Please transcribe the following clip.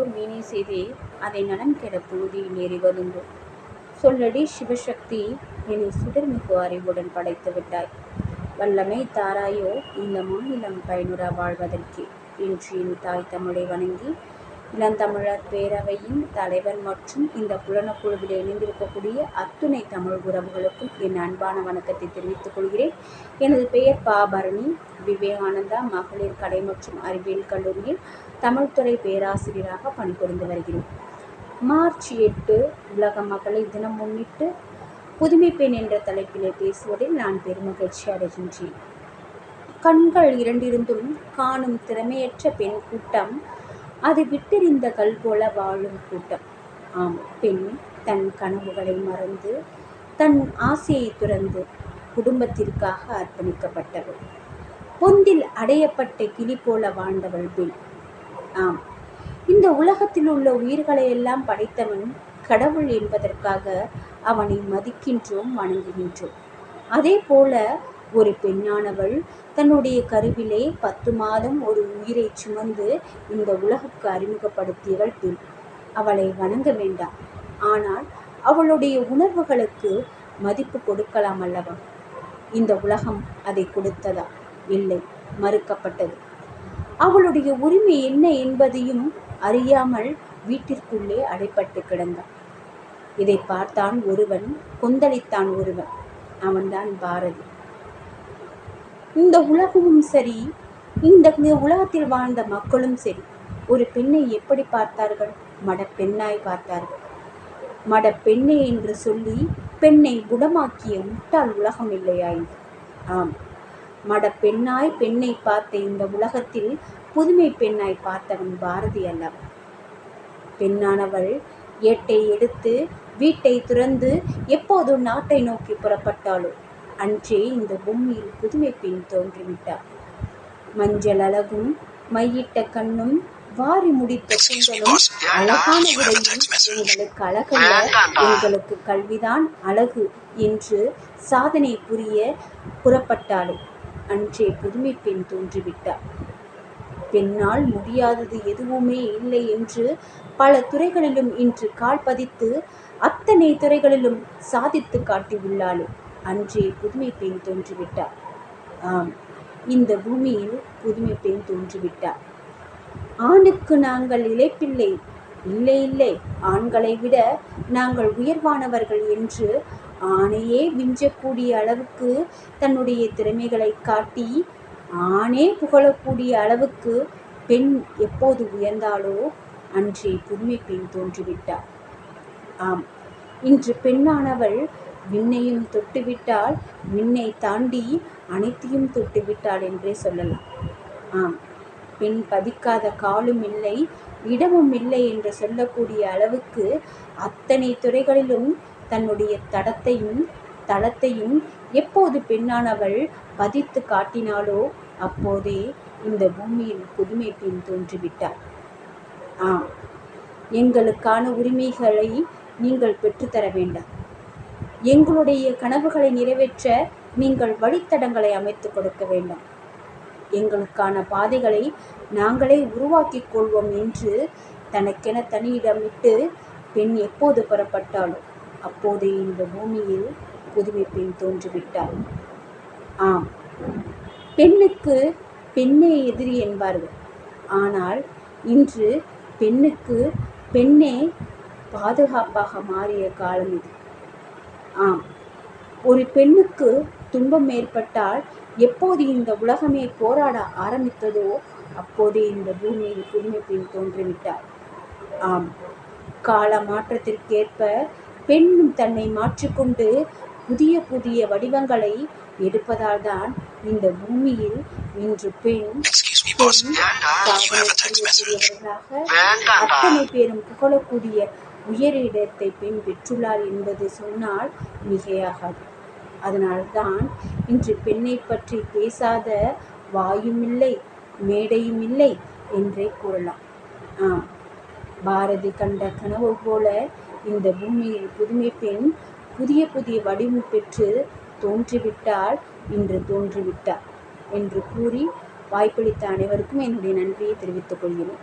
செய்வோர் வீணே செய்தே அதை நலம் கெட புழுதியில் எறிவதுண்டு சொல்லடி சிவசக்தி என்னை சுடர்மிகு அறிவுடன் படைத்து விட்டாய். வல்லமை தாராயோ இந்த மாநிலம் பயனுற வாழ்வதற்கே இன்று என் தாய் தமிழை வணங்கி இளந்தமிழர் பேரவையின் தலைவர் மற்றும் இந்த புலனக்குழுவில் இணைந்திருக்கக்கூடிய அத்துணை தமிழ் உறவுகளுக்கும் என் அன்பான வணக்கத்தை தெரிவித்துக் கொள்கிறேன். எனது பெயர் பாபரணி. விவேகானந்தா மகளிர் கலை மற்றும் அறிவியல் கல்லூரியில் தமிழ்துறை பேராசிரியராக பணிபுரிந்து வருகிறேன். மார்ச் எட்டு உலக மகளிர் தினம் முன்னிட்டு புதுமை பெண் என்ற தலைப்பிலே பேசுவதில் நான் பெருமகிழ்ச்சி அடைகின்றேன். கண்கள் இரண்டிருந்தும் காணும் திறமையற்ற பெண் கூட்டம் அது விட்டெறிந்த கல் போல வாழும் கூட்டம். ஆம் பெண் தன் கனவுகளை மறந்து தன் ஆசையை துறந்து குடும்பத்திற்காக அர்ப்பணிக்கப்பட்டவள். பொந்தில் அடையப்பட்ட கிளி போல வாழ்ந்தவள் பெண். ஆம் இந்த உலகத்தில் உள்ள உயிர்களை எல்லாம் படைத்தவன் கடவுள் என்பதற்காக அவனை மதிக்கின்றோம் வணங்குகின்றோம். அதே போல ஒரு பெண்ணானவள். தன்னுடைய கருவிலே பத்து மாதம் ஒரு உயிரை சுமந்து இந்த உலகுக்கு அறிமுகப்படுத்தியவள் பெண். அவளை வணங்க வேண்டாம். ஆனால் அவளுடைய உணர்வுகளுக்கு மதிப்பு கொடுக்கலாம் அல்லவா? இந்த உலகம் அதை கொடுத்ததா? இல்லை மறுக்கப்பட்டது. அவளுடைய உரிமை என்ன என்பதையும் அறியாமல் வீட்டிற்குள்ளே அடைப்பட்டு கிடந்தான். இதை பார்த்தான் ஒருவன் கொந்தளித்தான் ஒருவன். அவன்தான் பாரதி. இந்த உலகமும் சரி இந்த உலகத்தில் வாழ்ந்த மக்களும் சரி ஒரு பெண்ணை எப்படி பார்த்தார்கள்? மடப்பெண்ணாய் பார்த்தார்கள். மட என்று சொல்லி பெண்ணை குணமாக்கிய முட்டாள் உலகம் இல்லையாயிற்று. ஆம் மடப்பெண்ணாய் பெண்ணை பார்த்த இந்த உலகத்தில் புதுமை பெண்ணாய் பார்த்தவன் பாரதி அல்லவா? பெண்ணானவள் ஏட்டை எடுத்து வீட்டை துறந்து எப்போது நாட்டை நோக்கி புறப்பட்டாளோ? அன்றே இந்த பூமியில் புதுமை பெண் தோன்றிவிட்டார். மஞ்சள் அழகும் மையிட்ட கண்ணும் வாரி முடித்த கூந்தலும் அழகான உடையும் எங்களுக்கு அழகல்ல எங்களுக்கு கல்விதான் அழகு என்று சாதனை புரிய புறப்பட்டாளே அன்றே புதுமை பெண் தோன்றிவிட்டார். பெண்ணால் முடியாதது எதுவுமே இல்லை என்று பல துறைகளிலும் இன்று கால் பதித்து அத்தனை துறைகளிலும் சாதித்து காட்டியுள்ளாளே அன்றே புதுமை பெண் தோன்றிவிட்டார். ஆம் இந்த பூமியில் புதுமை பெண் தோன்றிவிட்டார். ஆணுக்கு நாங்கள் இழைப்பில்லை இல்லை இல்லை ஆண்களை விட நாங்கள் உயர்வானவர்கள் என்று ஆணையே விஞ்சக்கூடிய அளவுக்கு தன்னுடைய திறமைகளை காட்டி ஆணே புகழக்கூடிய அளவுக்கு பெண் எப்போது உயர்ந்தாலோ அன்றே புதுமை பெண் தோன்றிவிட்டார். ஆம் இன்று பெண்ணானவள் விண்ணையும் தொட்டுவிட்டால் விண்ணை தாண்டி அனைத்தையும் தொட்டுவிட்டாள் என்றே சொல்லலாம். ஆம் பெண் பதிக்காத காலும் இல்லை இடமும் இல்லை என்று சொல்லக்கூடிய அளவுக்கு அத்தனை துறைகளிலும் தன்னுடைய தடத்தையும் தளத்தையும் எப்போது பெண்ணானவள் பதித்து காட்டினாளோ அப்போதே இந்த பூமியில் புதுமை பெண் தோன்றிவிட்டார் ஆம் எங்களுக்கான உரிமைகளை நீங்கள் பெற்றுத்தர வேண்டாம். எங்களுடைய கனவுகளை நிறைவேற்ற நீங்கள் வழித்தடங்களை அமைத்து கொடுக்க வேண்டும். எங்களுக்கான பாதைகளை நாங்களே உருவாக்கிக் கொள்வோம் என்று தனக்கென தனியிடமிட்டு பெண் எப்போது புறப்பட்டாலும் அப்போதே இந்த பூமியில் புதுமை பெண் தோன்றிவிட்டாள். ஆம் பெண்ணுக்கு பெண்ணே எதிரி என்பார்கள். ஆனால் இன்று பெண்ணுக்கு பெண்ணே பாதுகாப்பாக மாறிய காலம் இது. ஆம் ஒரு பெண்ணுக்கு துன்பம் ஏற்பட்டால் எப்போது இந்த உலகமே போராட ஆரம்பித்ததோ அப்போதே இந்த பூமியில் புதுமை பெண் தோன்றிவிட்டார் ஆம் கால மாற்றத்திற்கேற்ப பெண்ணும் தன்னை மாற்றிக்கொண்டு புதிய புதிய வடிவங்களை எடுப்பதால் தான் இந்த பூமியில் இன்று பெண். பெண் message? சாதனைக்குரியவர்களாக அத்தனை பேரும் புகழக்கூடிய உயர் இடத்தை பெண் பெற்றுள்ளார் என்பது சொன்னால் மிகையாகாது. அதனால்தான் இன்று பெண்ணை பற்றி பேசாத வாயுமில்லை மேடையும் இல்லை என்றே கூறலாம். ஆம் பாரதி கண்ட கனவு போல இந்த பூமியில் புதுமை பெண் புதிய புதிய வடிவம் பெற்று தோன்றிவிட்டால் இன்று தோன்றிவிட்டார் என்று கூறி வாய்ப்பளித்த அனைவருக்கும் என்னுடைய நன்றியை தெரிவித்துக் கொள்கிறேன்.